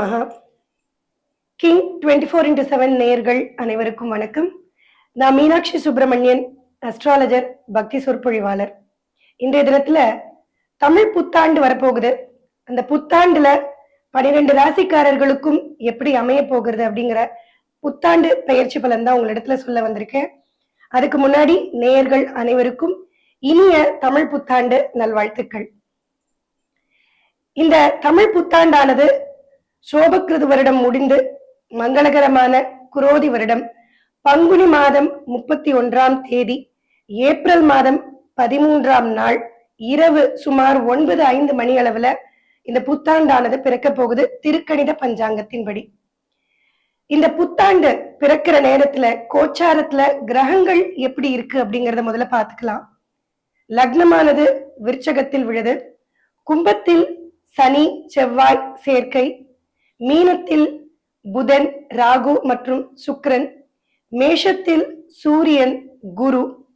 மகா king twenty four into seven நேயர்கள் அனைவருக்கும் வணக்கம். நான் மீனாட்சி சுப்பிரமணியன் அஸ்ட்ராலஜர் பக்தி சொற்பொழிவாளர். இன்றைய தினத்துல தமிழ் புத்தாண்டு வரப்போகுது. அந்த புத்தாண்டுல பனிரெண்டு ராசிக்காரர்களுக்கும் எப்படி அமைய போகிறது அப்படிங்கிற புத்தாண்டு பயிற்சி பலன் தான் உங்களிடத்துல சொல்ல வந்திருக்கேன். அதுக்கு முன்னாடி நேயர்கள் அனைவருக்கும் இனிய தமிழ் புத்தாண்டு நல்வாழ்த்துக்கள். இந்த தமிழ் புத்தாண்டானது சோபக்கிருது வருடம் முடிந்து மங்களகரமான குரோதி வருடம். பங்குனி மாதம் முப்பத்தி ஒன்றாம் தேதி ஏப்ரல் மாதம் பதிமூன்றாம் நாள் இரவு சுமார் ஒன்பது ஐந்து மணி அளவுல இந்த புத்தாண்டானது பிறக்க போகுது. திருக்கணித பஞ்சாங்கத்தின்படி இந்த புத்தாண்டு பிறக்கிற நேரத்துல கோச்சாரத்துல கிரகங்கள் எப்படி இருக்கு அப்படிங்கறத முதல்ல பாத்துக்கலாம் லக்னமானது விருச்சகத்தில் விழுது. கும்பத்தில் சனி செவ்வாய் சேர்க்கை மீனத்தில் புதன் ராகு மற்றும் சுக்ரன் மேஷத்தில் சூரியன் குரு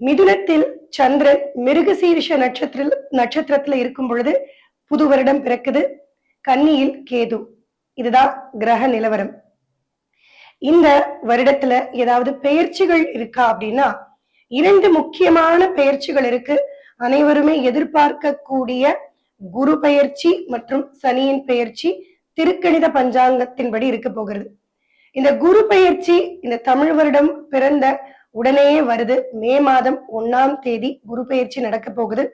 மிதுனத்தில் சந்திரன் மிருகசீரிஷ நட்சத்திர நட்சத்திரத்துல இருக்கும் பொழுது புது வருடம் பிறக்குது. கன்னியில் கேது. இதுதான் கிரக நிலவரம். இந்த வருடத்துல ஏதாவது பெயர்ச்சிகள் இருக்கா அப்படின்னா இரண்டு முக்கியமான பெயர்ச்சிகள் இருக்கு. அனைவருமே எதிர்பார்க்கக்கூடிய குரு பெயர்ச்சி மற்றும் சனியின் பெயர்ச்சி. திருக்கணித பஞ்சாங்கத்தின்படி இருக்க போகிறது. இந்த குரு பயிற்சி இந்த தமிழ் வருடம் பிறந்த உடனேயே வருது. மே மாதம் ஒன்னாம் தேதி குரு பயிற்சி நடக்க போகுது.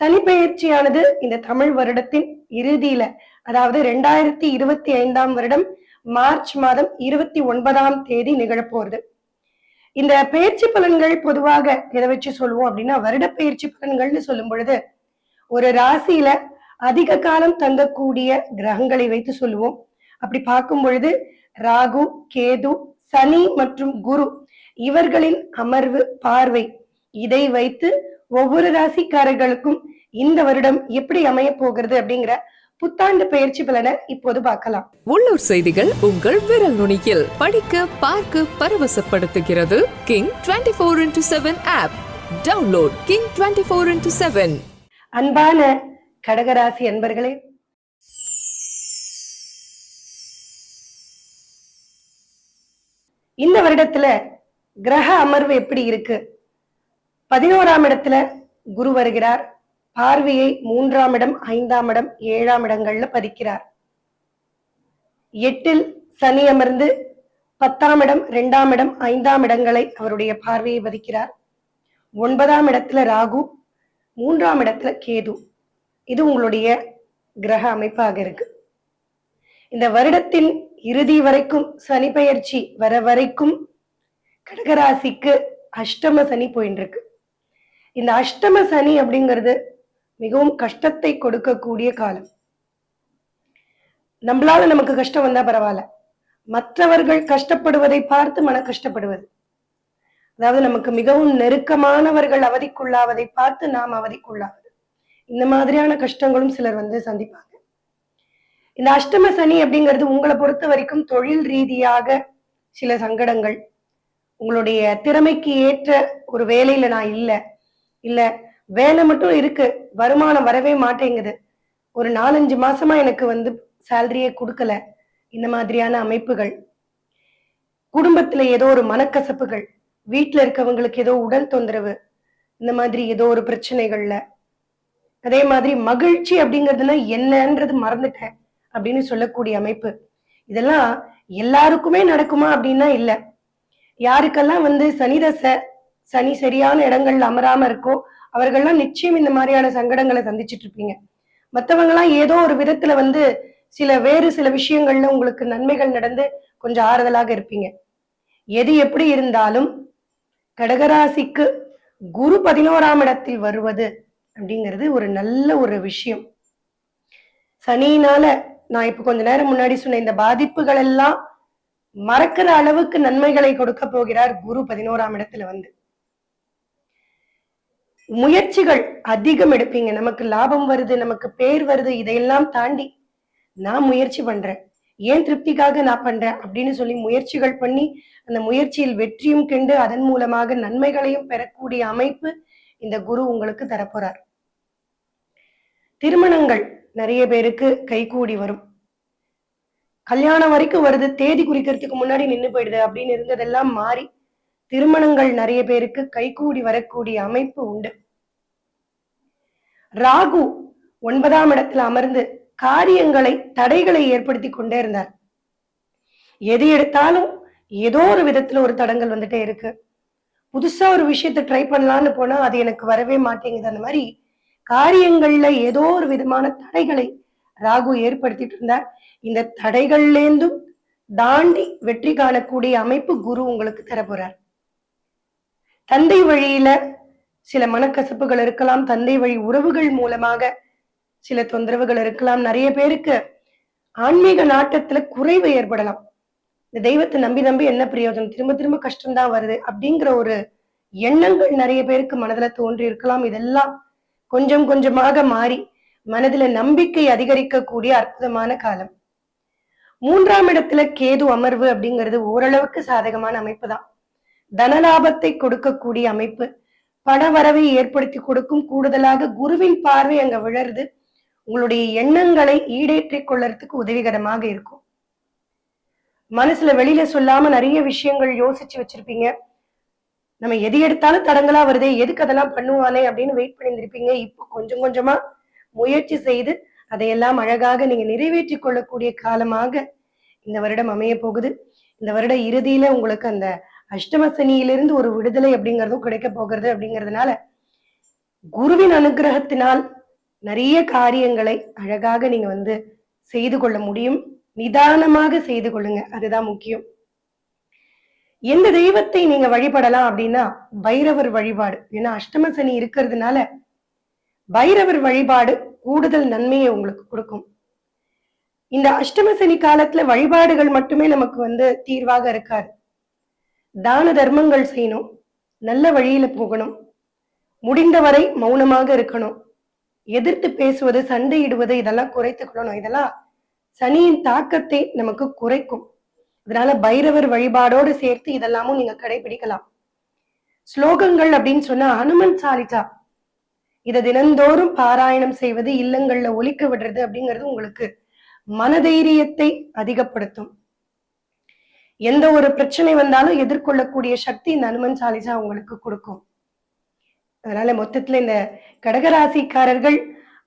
சனி பயிற்சியானது இந்த தமிழ் வருடத்தின் இறுதியில அதாவது ரெண்டாயிரத்தி இருபத்தி ஐந்தாம் வருடம் மார்ச் மாதம் இருபத்தி ஒன்பதாம் தேதி நிகழப்போகுது இந்த பெயர்ச்சி பலன்கள் பொதுவாக எதை வச்சு சொல்லுவோம் அப்படின்னா வருட பயிற்சி பலன்கள்னு சொல்லும் பொழுது ஒரு ராசியில அதிக காலம் தங்கக்கூடிய கிரகங்களை வைத்து சொல்லுவோம். அப்படி பார்க்கும் பொழுது ராகு கேது சனி மற்றும் குரு இவர்களின் அமர்வு பார்வை. இதை வைத்து ஒவ்வொரு ராசிக்காரர்களுக்கும் இந்த வருடம் எப்படி அமைய போகிறது அப்படிங்கிற புத்தாண்டு பயிற்சி பலனை இப்போது பார்க்கலாம். உள்ளூர் செய்திகள் உங்கள் விரல் நுனியில். படிக்க பார்க்க பரவசப்படுத்துகிறது king twenty four into seven app. Download king twenty four into seven. அன்பான கடகராசி அன்பர்களே இந்த வருடத்துல கிரக அமர்வு எப்படி இருக்கு? பதினோராம் இடத்துல குரு வருகிறார். பார்வையை மூன்றாம் இடம் ஐந்தாம் இடம் ஏழாம் இடங்கள்ல பதிக்கிறார். எட்டில் சனி அமர்ந்து பத்தாம் இடம் இரண்டாம் இடம் ஐந்தாம் இடங்களை அவருடைய பார்வையை பதிக்கிறார். ஒன்பதாம் இடத்துல ராகு மூன்றாம் இடத்துல கேது. இது உங்களுடைய கிரக அமைப்பாக இருக்கு. இந்த வருடத்தின் இறுதி வரைக்கும் சனி பெயர்ச்சி வர வரைக்கும் கடகராசிக்கு அஷ்டம சனி போயின்னு இருக்கு. இந்த அஷ்டம சனி அப்படிங்கிறது மிகவும் கஷ்டத்தை கொடுக்கக்கூடிய காலம். நம்மளால நமக்கு கஷ்டம் வந்தா பரவாயில்ல. மற்றவர்கள் கஷ்டப்படுவதை பார்த்து மன கஷ்டப்படுவது. அதாவது நமக்கு மிகவும் நெருக்கமானவர்கள் அவதிக்குள்ளாவதை பார்த்து நாம் அவதிக்குள்ளாவது. இந்த மாதிரியான கஷ்டங்களும் சிலர் வந்து சந்திப்பாங்க. இந்த அஷ்டம சனி அப்படிங்கிறது உங்களை பொறுத்த வரைக்கும் தொழில் ரீதியாக சில சங்கடங்கள் உங்களுடைய திறமைக்கு ஏற்ற ஒரு வேலையில நான் இல்ல இல்ல வேலை மட்டும் இருக்கு வருமானம் வரவே மாட்டேங்குது. ஒரு நாலஞ்சு மாசமா எனக்கு வந்து சேலரியே கொடுக்கல இந்த மாதிரியான அமைப்புகள். குடும்பத்துல ஏதோ ஒரு மனக்கசப்புகள் வீட்டுல இருக்கவங்களுக்கு ஏதோ உடல் தொந்தரவு இந்த மாதிரி ஏதோ ஒரு பிரச்சனைகள்ல அதே மாதிரி மகிழ்ச்சி அப்படிங்கிறதுனா என்னன்றது மறந்துட்டேன் அப்படின்னு சொல்லக்கூடிய அமைப்பு. இதெல்லாம் எல்லாருக்குமே நடக்குமா அப்படின்னா இல்ல. யாருக்கெல்லாம் வந்து சனி தசை சனி சரியான இடங்கள்ல அமராம இருக்கோ அவர்கள்லாம் நிச்சயம் இந்த மாதிரியான சங்கடங்களை சந்திச்சிட்டு இருப்பீங்க. மத்தவங்க எல்லாம் ஏதோ ஒரு விதத்துல வந்து சில வேறு சில விஷயங்கள்ல உங்களுக்கு நன்மைகள் நடந்து கொஞ்சம் ஆறுதலாக இருப்பீங்க. எது எப்படி இருந்தாலும் கடகராசிக்கு குரு பதினோராம் இடத்தில் வருவது அப்படிங்கிறது ஒரு நல்ல ஒரு விஷயம். சனியினால நான் இப்ப கொஞ்ச நேரம் முன்னாடி சொன்ன இந்த பாதிப்புகள் எல்லாம் மறக்கிற அளவுக்கு நன்மைகளை கொடுக்க போகிறார் குரு பதினோராம் இடத்துல வந்து. முயற்சிகள் அதிகம் எடுப்பீங்க. நமக்கு லாபம் வருது நமக்கு பேர் வருது இதையெல்லாம் தாண்டி நான் முயற்சி பண்றேன். ஏன் திருப்திக்காக நான் பண்றேன் அப்படின்னு சொல்லி முயற்சிகள் பண்ணி அந்த முயற்சியில் வெற்றியும் கண்டு அதன் மூலமாக நன்மைகளையும் பெறக்கூடிய அமைப்பு இந்த குரு உங்களுக்கு தரப்போறார். திருமணங்கள் நிறைய பேருக்கு கைகூடி வரும். கல்யாணம் வரைக்கும் வருது தேதி குறிக்கிறதுக்கு முன்னாடி நின்னு போயிடுது அப்படின்னு இருந்ததெல்லாம் மாறி திருமணங்கள் நிறைய பேருக்கு கைகூடி வரக்கூடிய அமைப்பு உண்டு. ராகு ஒன்பதாம் இடத்துல அமர்ந்து காரியங்களை தடைகளை ஏற்படுத்தி கொண்டே இருந்தார். எது எடுத்தாலும் ஏதோ ஒரு விதத்துல ஒரு தடங்கள் வந்துட்டே இருக்கு. புதுசா ஒரு விஷயத்த ட்ரை பண்ணலாம்னு போனா அது எனக்கு வரவே மாட்டேங்குது. அந்த மாதிரி காரியங்கள்ல ஏதோ ஒரு விதமான தடைகளை ராகு ஏற்படுத்திட்டு இருந்தார். இந்த தடைகள்லேருந்தும் தாண்டி வெற்றி காணக்கூடிய அமைப்பு குரு உங்களுக்கு தர தந்தை வழியில சில மனக்கசப்புகள் இருக்கலாம் தந்தை வழி உறவுகள் மூலமாக சில தொந்தரவுகள் இருக்கலாம். நிறைய பேருக்கு ஆன்மீக நாட்டத்துல குறைவு ஏற்படலாம். இந்த தெய்வத்தை நம்பி நம்பி என்ன பிரயோஜனம்? திரும்ப திரும்ப கஷ்டம்தான் வருது அப்படிங்கிற ஒரு எண்ணங்கள் நிறைய பேருக்கு மனதுல தோன்றி இருக்கலாம். இதெல்லாம் கொஞ்சம் கொஞ்சமாக மாறி மனதுல நம்பிக்கை அதிகரிக்கக்கூடிய அற்புதமான காலம். மூன்றாம் இடத்துல கேது அமர்வு அப்படிங்கிறது ஓரளவுக்கு சாதகமான அமைப்பு தான் தனலாபத்தை கொடுக்கக்கூடிய அமைப்பு பண வரவை ஏற்படுத்தி கொடுக்கும் கூடுதலாக குருவின் பார்வை அங்க விழருது உங்களுடைய எண்ணங்களை ஈடேற்றிக் கொள்ளறதுக்கு உதவிகரமாக இருக்கும். மனசுல வெளியில சொல்லாம நிறைய விஷயங்கள் யோசிச்சு வச்சிருப்பீங்க. நம்ம எது எடுத்தாலும் தடங்களா வருதே எதுக்கு அதெல்லாம் பண்ணுவானே அப்படின்னு வெயிட் பண்ணியிருந்திருப்பீங்க. இப்போ கொஞ்சம் கொஞ்சமா முயற்சி செய்து அதையெல்லாம் அழகாக நீங்க நிறைவேற்றிக் கொள்ளக்கூடிய காலமாக இந்த வருடம் அமைய போகுது. இந்த வருட இறுதியில உங்களுக்கு அந்த அஷ்டம சனியிலிருந்து ஒரு விடுதலை அப்படிங்கிறதும் கிடைக்க போகிறது அப்படிங்கிறதுனால குருவின் அனுகிரகத்தினால் நிறைய காரியங்களை அழகாக நீங்க வந்து செய்து கொள்ள முடியும். நிதானமாக செய்து கொள்ளுங்க. அதுதான் முக்கியம். எந்த தெய்வத்தை நீங்க வழிபடலாம் அப்படின்னா பைரவர் வழிபாடு. ஏன்னா அஷ்டம சனி இருக்கிறதுனால பைரவர் வழிபாடு கூடுதல் நன்மையை உங்களுக்கு கொடுக்கும். இந்த அஷ்டம சனி காலத்துல வழிபாடுகள் மட்டுமே நமக்கு வந்து தீர்வாக இருக்காது. தான தர்மங்கள் செய்யணும் நல்ல வழியில போகணும் முடிந்தவரை மௌனமாக இருக்கணும் எதிர்த்து பேசுவது சண்டையிடுவது இதெல்லாம் குறைத்துக்கொள்ளணும் இதெல்லாம் சனியின் தாக்கத்தை நமக்கு குறைக்கும். அதனால பைரவர் வழிபாடோடு சேர்த்து இதெல்லாமும் நீங்க கடைபிடிக்கலாம். ஸ்லோகங்கள் அப்படின்னு சொன்னா ஹனுமன் சாலிசா இதை தினந்தோறும் பாராயணம் செய்வது இல்லங்கள்ல ஒலிக்க விடுறது அப்படிங்கிறது உங்களுக்கு மனதைரியத்தை அதிகப்படுத்தும். எந்த ஒரு பிரச்சனை வந்தாலும் எதிர்கொள்ளக்கூடிய சக்தி இந்த அனுமன் சாலிசா உங்களுக்கு கொடுக்கும். அதனால மொத்தத்துல இந்த கடகராசிக்காரர்கள்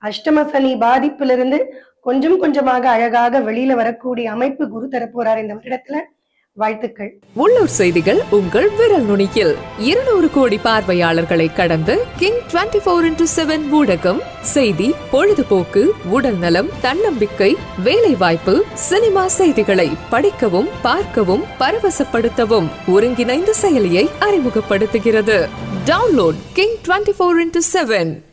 அஷ்டம சனி பாதிப்பிலிருந்து கொஞ்சம் கொஞ்சமாக அழகாக வெளியில வரக்கூடிய அமைப்பு குரு தரப்போறார் இந்த வருடத்துல. வாழ்த்துக்கள். உள்ளூர் செய்திகள் உங்கள் விரல் நுனியில். இருநூறு கோடி பார்வையாளர்களை கடந்து king twenty four into seven ஊடகம் செய்தி பொழுதுபோக்கு உடல் நலம் தன்னம்பிக்கை வேலை வாய்ப்பு சினிமா செய்திகளை படிக்கவும் பார்க்கவும் பரவசப்படுத்தவும் ஒருங்கிணைந்த செயலியை அறிமுகப்படுத்துகிறது. Download king twenty four into seven